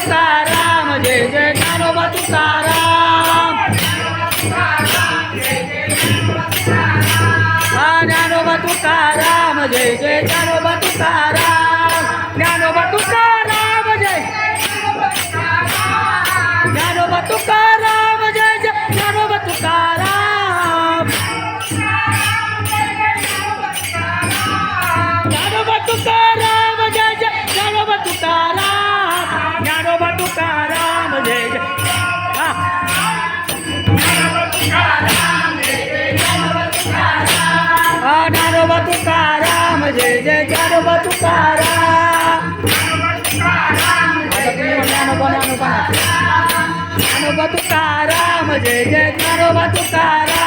Tukaram Jay Jay કાનોબા Tukaram કાનોબા Tukaram Jay Jay કાનોબા Tukaram ella claro va a tocar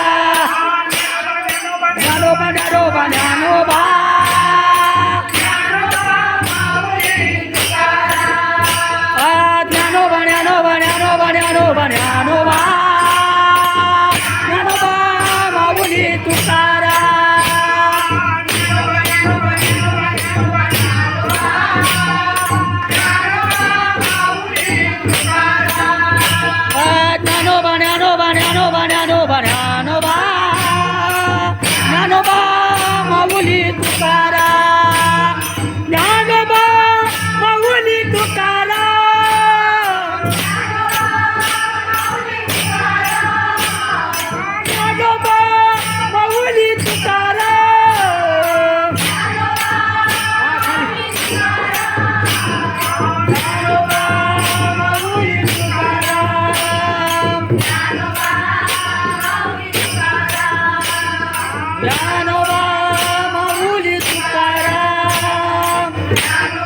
banano, banano, banano, banano, banano, banano. Thank you.